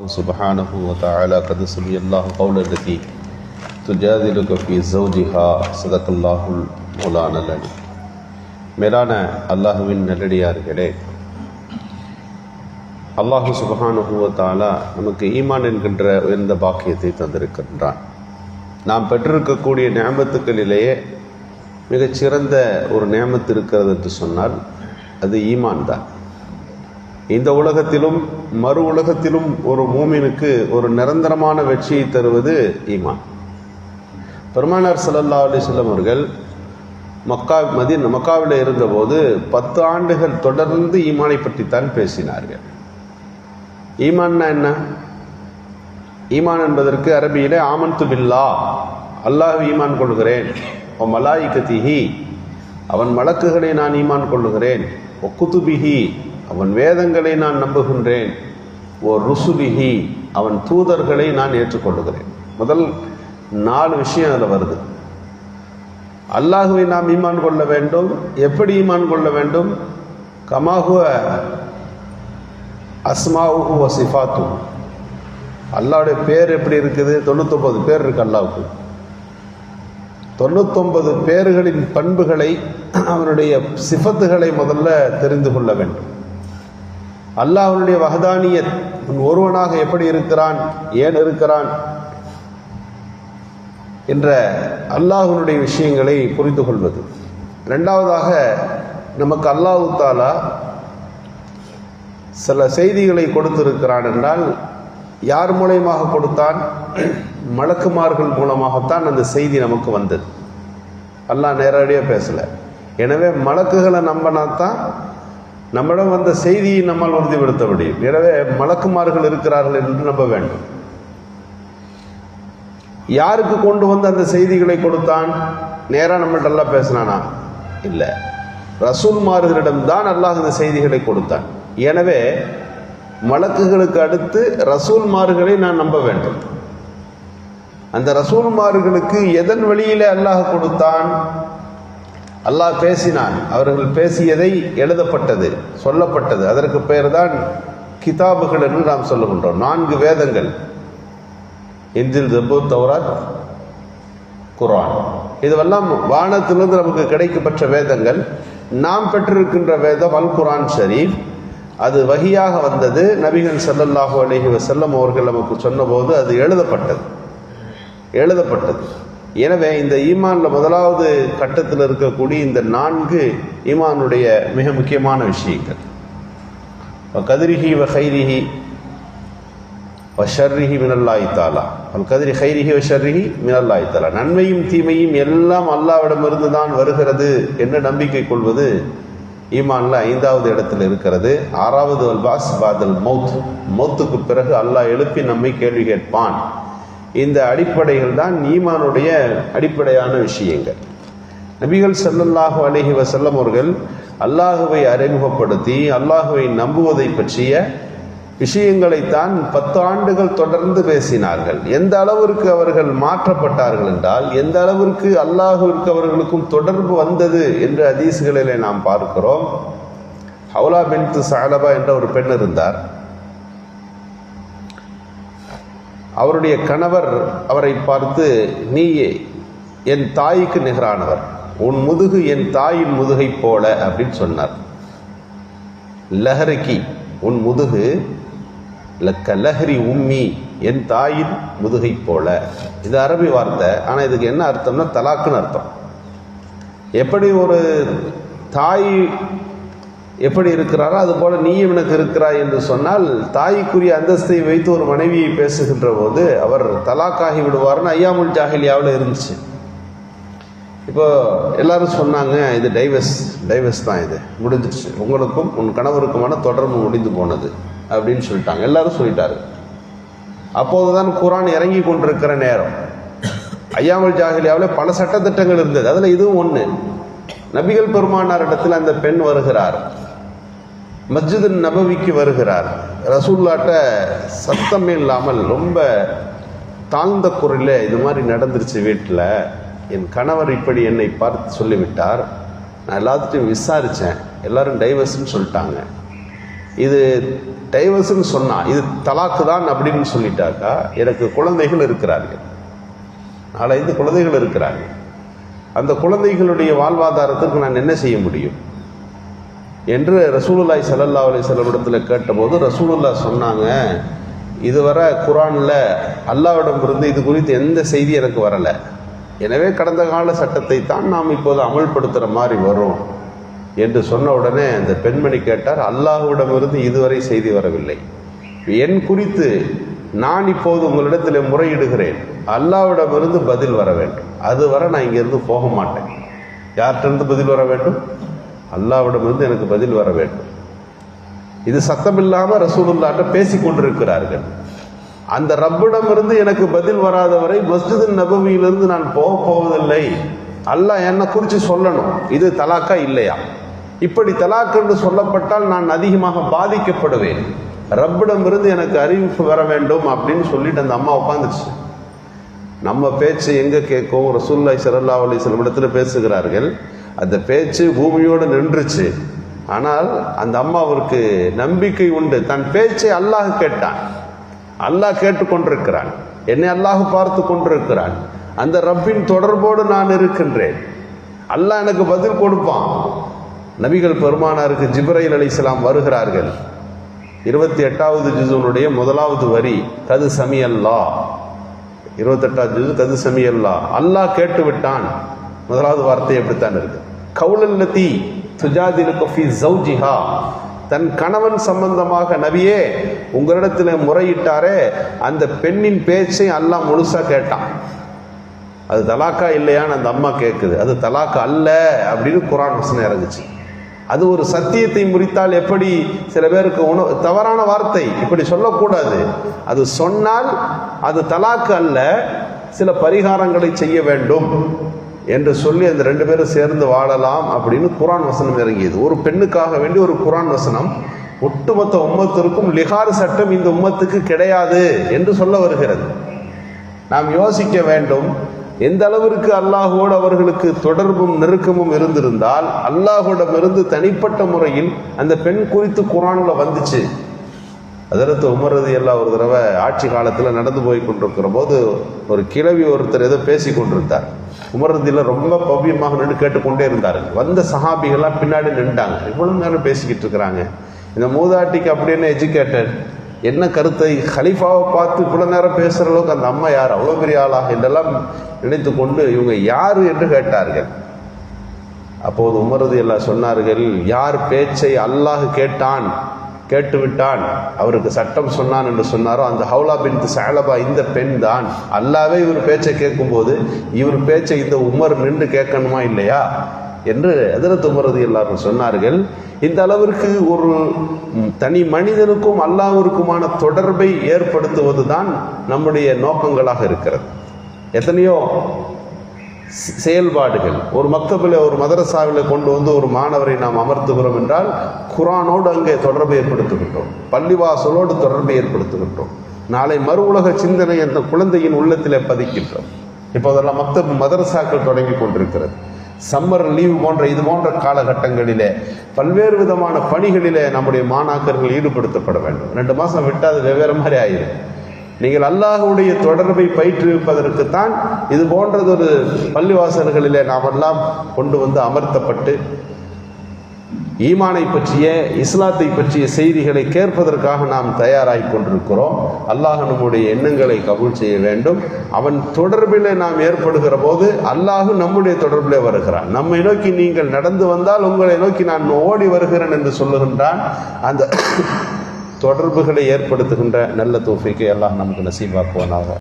سبحانه وتعالى قد سمي الله قول التي تجادلك في زوجها صدق الله مولانا العلي மேலான அல்லாஹுவின் நல்லடியார்களே அல்லாஹு சுபஹானுஹு வ தஆலா நமக்கு ஈமான் என்கின்ற உயர்ந்த பாக்கியத்தை தந்திருக்கின்றான் நாம் பெற்றிருக்கக்கூடிய நியமத்துக்களிலேயே மிகச்சிறந்த ஒரு நியமத்து இருக்கிறது என்று சொன்னால் அது ஈமான் தான் இந்த உலகத்திலும் மறு உலகத்திலும் ஒரு மூமினுக்கு ஒரு நிரந்தரமான வெற்றியை தருவது ஈமான். பெருமானார் சல்லல்லா அலைஹி அவர்கள் மக்கா மதி மக்காவில் இருந்தபோது பத்து ஆண்டுகள் தொடர்ந்து ஈமானை பற்றித்தான் பேசினார்கள். ஈமான்னா என்ன? ஈமான் என்பதற்கு அரபியிலே ஆமன்து பில்லா அல்லாஹ் ஈமான் கொள்கிறேன். ஓ மலாயிகத்திஹி அவன் மலக்குகளை நான் ஈமான் கொள்ளுகிறேன். ஒ குதுபிஹி அவன் வேதங்களை நான் நம்புகின்றேன். ஓ ருசுலிஹி அவன் தூதர்களை நான் ஏற்றுக்கொள்ளுகிறேன். முதல் நாலு விஷயம் அதில் வருது. அல்லாஹுவை நாம் ஈமான் கொள்ள வேண்டும். எப்படி ஈமான் கொள்ள வேண்டும்? கமாகுவ அஸ்மாவுகு வ சிஃபாத்து அல்லாவுடைய பேர் எப்படி இருக்குது? தொண்ணூத்தொம்பது பேர் இருக்கு அல்லாவுக்கு. தொண்ணூத்தொன்பது பேர்களின் பண்புகளை அவனுடைய சிஃபத்துகளை முதல்ல தெரிந்து கொள்ள வேண்டும். அல்லாஹனுடைய வகதானியத் ஒருவனாக எப்படி இருக்கிறான் ஏன் இருக்கிறான் என்ற அல்லாஹனுடைய விஷயங்களை புரிந்து கொள்வது. ரெண்டாவதாக நமக்கு அல்லாஹு தாலா சில செய்திகளை கொடுத்திருக்கிறான் என்றால் யார் மூலயமாக கொடுத்தான்? மலக்குமார்கள் மூலமாகத்தான் அந்த செய்தி நமக்கு வந்தது. அல்லாஹ் நேரடியாக பேசலை. எனவே மலக்குகளை நம்பினா தான் நம்மிடம் வந்த செய்தியை நம்மால் உறுதிப்படுத்த முடியும் எனவே மலக்குமார்கள் இருக்கிறார்கள் என்று நம்ப வேண்டும். யாருக்கு கொண்டு வந்து அந்த செய்திகளை கொடுத்தான்? நேராக நம்மள்ட்ட எல்லாம் பேசினானா? இல்லை. ரசூல்மார்களிடம் தான் அல்லாஹ் இந்த செய்திகளை கொடுத்தான். எனவே மலக்குகளுக்கு அடுத்து ரசூல்மார்களை நான் நம்ப வேண்டும். அந்த ரசூல்மார்களுக்கு எதன் வழியிலே அல்லாஹ் கொடுத்தான்? அல்லாஹ் பேசினான். அவர்கள் பேசியதை எழுதப்பட்டது சொல்லப்பட்டது. அதற்கு பெயர் தான் கிதாபுகள் என்று நாம் சொல்லுகின்றோம். நான்கு வேதங்கள். இந்தில் ஜபு தௌராத் குரான் இதுவெல்லாம் வானத்திலிருந்து நமக்கு கிடைக்கப்பட்ட வேதங்கள். நாம் பெற்றிருக்கின்ற வேதம் அல் குரான் ஷரீஃப். அது வகையாக வந்தது. நபிகள் சல்லல்லாஹு அலஹி வசல்லம் அவர்கள் நமக்கு சொன்னபோது அது எழுதப்பட்டது. எழுதப்பட்டது. எனவே இந்த ஈமானில் முதலாவது கட்டத்தில் இருக்கக்கூடிய இந்த நான்கு ஈமானுடைய மிக முக்கியமான விஷயங்கள். கதிரிஹி வ ஹைரிஹி வ ஷர்ரிஹி மினல்லாய் தாலா அல் கதிரி ஹைரிஹி வ ஷர்ரிஹி மினல்லாய் தாலா நன்மையும் தீமையும் எல்லாம் அல்லாவிடமிருந்து தான் வருகிறது என்று நம்பிக்கை கொள்வது ஈமான்ல ஐந்தாவது இடத்தில் இருக்கிறது. ஆறாவது அல்பாஸ் பாதல் மௌத் மௌத்துக்கு பிறகு அல்லாஹ் எழுப்பி நம்மை கேள்வி கேட்பான். இந்த அடிப்படைகள் தான் ஈமானுடைய அடிப்படையான விஷயங்கள். நபிகள் செல்லல்லாக அலஹி வசல்லம் அவர்கள் அல்லாஹுவை அறிமுகப்படுத்தி அல்லாஹுவை நம்புவதை பற்றிய விஷயங்களைத்தான் பத்து ஆண்டுகள் தொடர்ந்து பேசினார்கள். எந்த அளவிற்கு அவர்கள் மாற்றப்பட்டார்கள் என்றால் எந்த அளவிற்கு அல்லாஹுவிற்கு அவர்களுக்கும் தொடர்பு வந்தது என்று அதீசுகளிலே நாம் பார்க்கிறோம். ஹவுலா பின் சாலபா என்ற ஒரு பெண் இருந்தார். அவருடைய கணவர் அவரை பார்த்து நீயே என் தாய்க்கு நிகரானவர். உன் முதுகு என் தாயின் முதுகை போல அப்படின்னு சொன்னார். லஹரிக்கி உன் முதுகு லக்க லஹரி உம்மி என் தாயின் முதுகை போல. இது அரபி வார்த்தை. ஆனால் இதுக்கு என்ன அர்த்தம்னா தலாக்குன்னு அர்த்தம். எப்படி ஒரு தாய் எப்படி இருக்கிறாரோ அது போல நீ இவனுக்கு இருக்கிறாய் என்று சொன்னால் தாய்க்குரிய அந்தஸ்தை வைத்து ஒரு மனைவியை பேசுகின்ற போது அவர் தலாக்காகி விடுவார்னு ஐயாமுல் ஜாகிலியாவில் இருந்துச்சு. இப்போ எல்லாரும் சொன்னாங்க இது டைவர்ஸ் டைவர்ஸ் தான் இது. முடிஞ்சிடுச்சு உங்களுக்கும் உன் கணவருக்குமான தொடர்பு முடிந்து போனது அப்படின்னு சொல்லிட்டாங்க. எல்லாரும் சொல்லிட்டாரு. அப்போதுதான் குரான் இறங்கி கொண்டிருக்கிற நேரம். ஐயாமல் ஜாகிலியாவில் பல சட்டத்திட்டங்கள் இருந்தது. அதில் இதுவும் ஒன்று நபிகள் பெருமானார் இடத்துல அந்த பெண் வருகிறார். மஸ்ஜிது நபவிக்கு வருகிறார். ரசூல்லாட்ட சத்தமே இல்லாமல் ரொம்ப தாழ்ந்த குரலில் இது மாதிரி நடந்துருச்சு வீட்டில் என் கணவர் இப்படி என்னை பார்த்து சொல்லிவிட்டார். நான் எல்லாத்துட்டையும் விசாரித்தேன் எல்லாரும் டைவர்ஸ்ன்னு சொல்லிட்டாங்க. இது டைவர்ஸ்ன்னு சொன்னால் இது தலாக்கு தான் அப்படின்னு சொல்லிட்டாக்கா எனக்கு குழந்தைகள் இருக்கிறார்கள். நாலஞ்சு குழந்தைகள் இருக்கிறார்கள். அந்த குழந்தைகளுடைய வாழ்வாதாரத்துக்கு நான் என்ன செய்ய முடியும்? என்று ரசூலுல்லாய் சல்லல்லா அலி இடத்துல கேட்டபோது ரசூலுல்லா சொன்னாங்க இதுவரை குரானில் அல்லாவிடம் இருந்து இது குறித்து எந்த செய்தி எனக்கு வரலை. எனவே கடந்த கால சட்டத்தை தான் நாம் இப்போது அமல்படுத்துகிற மாதிரி வரும் என்று சொன்ன உடனே அந்த பெண்மணி கேட்டார் அல்லாஹ்விடமிருந்து இதுவரை செய்தி வரவில்லை. என் குறித்து நான் இப்போது உங்களிடத்தில் முறையிடுகிறேன். அல்லாவிடமிருந்து பதில் வர வேண்டும். அதுவரை நான் இங்கிருந்து போக மாட்டேன். யார்கிட்டருந்து பதில் வர வேண்டும்? அல்லாவிடமிருந்து எனக்கு பதில் வர வேண்டும். இது சத்தமில்லாமல் ரசூலுல்லாட்ட பேசி கொண்டிருக்கிறார்கள். அந்த ரப்பிடமிருந்து எனக்கு பதில் வராதவரை மஸ்ஜிது நபவியிலிருந்து நான் போக போவதில்லை. அல்லாஹ் என்னை குறித்து சொல்லணும். இது தலாக்கா இல்லையா? இப்படி தலாக் என்று சொல்லப்பட்டால் நான் அதிகமாக பாதிக்கப்படுவேன். ரப்பிடமிருந்து எனக்கு அறிவிப்பு வர வேண்டும் அப்படின்னு சொல்லிட்டு அந்த அம்மா உட்காந்துச்சு. நம்ம பேச்சு எங்கே கேட்கும்? ரசூல்லாய் சல்லா அலிஸ்லம் இடத்துல பேசுகிறார்கள். அந்த பேச்சு பூமியோடு நின்றுச்சு. ஆனால் அந்த அம்மாவிற்கு நம்பிக்கை உண்டு. தன் பேச்சை அல்லாஹ் கேட்டான். அல்லாஹ் கேட்டுக்கொண்டிருக்கிறான். என்னை அல்லாஹ் பார்த்து கொண்டிருக்கிறான். அந்த ரப்பின் தொடர்போடு நான் இருக்கின்றேன். அல்லாஹ் எனக்கு பதில் கொடுப்பான். நபிகள் பெருமானாருக்கு ஜிப்ரைல் அலிஸ்லாம் வருகிறார்கள். இருபத்தி எட்டாவது ஜிசுனுடைய முதலாவது வரி கது சமி அல்லா இருபத்தெட்டாவது ஜிசு கது சமி அல்லா அல்லாஹ் கேட்டு விட்டான் முதலாவது வார்த்தை எப்படித்தான் இருக்கு. கவுலல்லதி துஜாதிலுக்கு ஜவுஜிஹா தன் கணவன் சம்பந்தமாக நபியே உங்களிடத்தில் முறையிட்டாரே அந்த பெண்ணின் பேச்சை அல்லாஹ் முழுசாக கேட்டான். அது தலாக்கா இல்லையான்னு அந்த அம்மா கேட்குது அது தலாக்கா அல்ல அப்படின்னு குரான் வசனம் இறங்குச்சு. அது ஒரு சத்தியத்தை முறித்தால் எப்படி சில பேருக்கு உணவு தவறான வார்த்தை இப்படி சொல்லக்கூடாது. அது சொன்னால் அது தலாக்கு அல்ல சில பரிகாரங்களை செய்ய வேண்டும். என்று சொல்லி அந்த ரெண்டு பேரும் சேர்ந்து வாழலாம் அப்படின்னு குரான் வசனம் இறங்கியது. ஒரு பெண்ணுக்காக வேண்டி ஒரு குரான் வசனம் ஒட்டுமொத்த உம்மத்திற்கும் லிகார் சட்டம் இந்த உம்மத்துக்கு கிடையாது என்று சொல்ல வருகிறது. நாம் யோசிக்க வேண்டும் எந்த அளவிற்கு அல்லாஹோடு அவர்களுக்கு தொடர்பும் நெருக்கமும் இருந்திருந்தால் அல்லாஹோடமிருந்து தனிப்பட்ட முறையில் அந்த பெண் குறித்து குரானில் வந்துச்சு. அதற்கு உமரது எல்லாம் ஒரு தடவை ஆட்சி காலத்தில் நடந்து போய் கொண்டிருக்கிற போது ஒரு கிழவி ஒருத்தர் ஏதோ பேசி கொண்டிருந்தார். உமரதியில் ரொம்ப பவ்யமாக நின்று கேட்டுக்கொண்டே இருந்தார் வந்த சஹாபிகள்லாம் பின்னாடி நின்றாங்க. இவ்வளவு நேரம் பேசிக்கிட்டு இருக்கிறாங்க. இந்த மூதாட்டிக்கு அப்படின்னு எஜுகேட்டட் என்ன கருத்தை? ஹலீஃபாவை பார்த்து இவ்வளோ நேரம் பேசுகிற அளவுக்கு அந்த அம்மா யார்? அவ்வளோ பெரிய ஆளாக? என்றெல்லாம் நினைத்து கொண்டு இவங்க யார் என்று கேட்டார்கள். அப்போது உமரது எல்லாம் சொன்னார்கள் யார் பேச்சை அல்லாஹ் கேட்டான்? கேட்டுவிட்டான். அவருக்கு சட்டம் சொன்னான் என்று சொன்னாரோ அந்த ஹவுலா பின் சாலபா இந்த பெண் தான். அல்லாவே இவர் பேச்சை கேட்கும்போது இவர் பேச்சை இந்த உமர் நின்று கேட்கணுமா இல்லையா? என்று எதிரத்து உமரது எல்லாரும் சொன்னார்கள். இந்த அளவிற்கு ஒரு தனி மனிதனுக்கும் அல்லாவிற்குமான தொடர்பை ஏற்படுத்துவது தான் நம்முடைய நோக்கங்களாக இருக்கிறது. எத்தனையோ செயல்பாடுகள். ஒரு மக்தபில் ஒரு மதரசாவில் கொண்டு வந்து ஒரு மாணவரை நாம் அமர்த்துகிறோம் என்றால் குரானோடு அங்கே தொடர்பு ஏற்படுத்துகின்றோம். பள்ளிவாசலோடு தொடர்பு ஏற்படுத்துகின்றோம். நாளை மறு உலக சிந்தனை அந்த குழந்தையின் உள்ளத்திலே பதிக்கின்றோம். இப்போதெல்லாம் மக்தப் மதரசாக்கள் தொடங்கி கொண்டிருக்கிறது. சம்மர் லீவு போன்ற இது போன்ற காலகட்டங்களிலே பல்வேறு விதமான பணிகளிலே நம்முடைய மாணாக்கர்கள் ஈடுபடுத்தப்பட வேண்டும். ரெண்டு மாதம் விட்டால் அது வெவ்வேறு மாதிரி ஆயிரும். நீங்கள் அல்லாஹுடைய தொடர்பை பயிற்றுவிப்பதற்குத்தான் இது போன்றதொரு பள்ளிவாசல்களிலே நாம் எல்லாம் கொண்டு வந்து அமர்த்தப்பட்டு ஈமானை பற்றிய இஸ்லாத்தை பற்றிய செய்திகளை கேட்பதற்காக நாம் தயாராகி கொண்டிருக்கிறோம். அல்லாஹ் நம்முடைய எண்ணங்களை கபூல் செய்ய வேண்டும். அவன் தொடர்பில் நாம் ஏற்படுகிற போது அல்லாஹும் நம்முடைய தொடர்பிலே வருகிறான். நம்மை நோக்கி நீங்கள் நடந்து வந்தால் உங்களை நோக்கி நான் ஓடி வருகிறேன் என்று சொல்லுகின்றான். அந்த தொடர்புகளை ஏற்படுத்துகின்ற நல்ல தோஃபிக்கை எல்லாம் நமக்கு நசீபாக்குவானாக.